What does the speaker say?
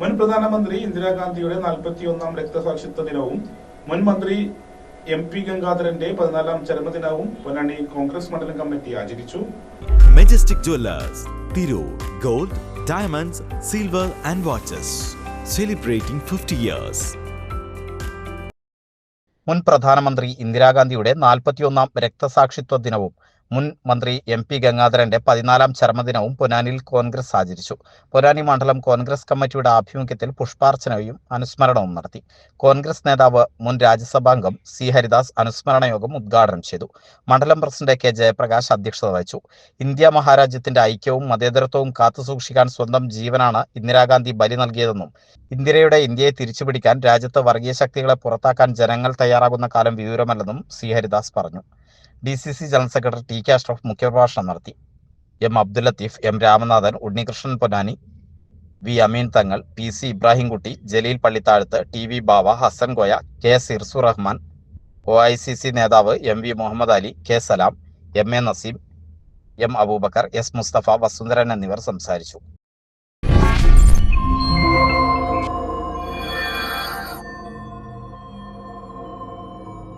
മുൻ പ്രധാനമന്ത്രി ഇന്ദിരാഗാന്ധിയുടെ നാൽപ്പത്തിയൊന്നാം രക്തസാക്ഷിത്വ ദിനവും മുൻ മന്ത്രി എം പി ഗംഗാധരന്റെ പതിനാലാം ചരമദിനവും പൊന്നാനി കോൺഗ്രസ് മണ്ഡലം കമ്മിറ്റി ആചരിച്ചു. Majestic jewellers Tirur gold diamonds silver and watches celebrating fifty years മുൻ പ്രധാനമന്ത്രി ഇന്ദിരാഗാന്ധിയുടെ നാൽപ്പത്തിയൊന്നാം രക്തസാക്ഷിത്വ ദിനവും മുൻ മന്ത്രി എം പി ഗംഗാധരന്റെ പതിനാലാം ചരമദിനവും പൊന്നാനിയിൽ കോൺഗ്രസ് ആചരിച്ചു. പൊന്നാനി മണ്ഡലം കോൺഗ്രസ് കമ്മിറ്റിയുടെ ആഭിമുഖ്യത്തിൽ പുഷ്പാർച്ചനയും അനുസ്മരണവും നടത്തി. കോൺഗ്രസ് നേതാവ് മുൻ രാജ്യസഭാംഗം സി. ഹരിദാസ് അനുസ്മരണ യോഗം ഉദ്ഘാടനം ചെയ്തു. മണ്ഡലം പ്രസിഡന്റ് കെ. ജയപ്രകാശ് അധ്യക്ഷത വഹിച്ചു. ഇന്ത്യ മഹാരാജ്യത്തിന്റെ ഐക്യവും മതേതരത്വവും കാത്തുസൂക്ഷിക്കാൻ സ്വന്തം ജീവനാണ് ഇന്ദിരാഗാന്ധി ബലി നൽകിയതെന്നും ഇന്ദിരയുടെ ഇന്ത്യയെ തിരിച്ചുപിടിക്കാൻ രാജ്യത്ത് വർഗീയ ശക്തികളെ പുറത്താക്കാൻ ജനങ്ങൾ തയ്യാറാകുന്ന കാലം വിദൂരമല്ലെന്നും സി. ഹരിദാസ് പറഞ്ഞു. D C C general secretary T K Ashraf മുഖ്യപ്രഭാഷണം നടത്തി. M Abdul Latheef M Ramanathan Unnikrishnan Ponnani V Ameen Thangal P C Ibrahimkutty Jaleel Pallithazhath T V Bava Hassan Goya K Sirsu Rahman O. I. C. C നേതാവ് M V Muhammad Ali K Salam M A. Naseem M Aboobacker S Musthafa Vasundharan എന്നിവർ സംസാരിച്ചു.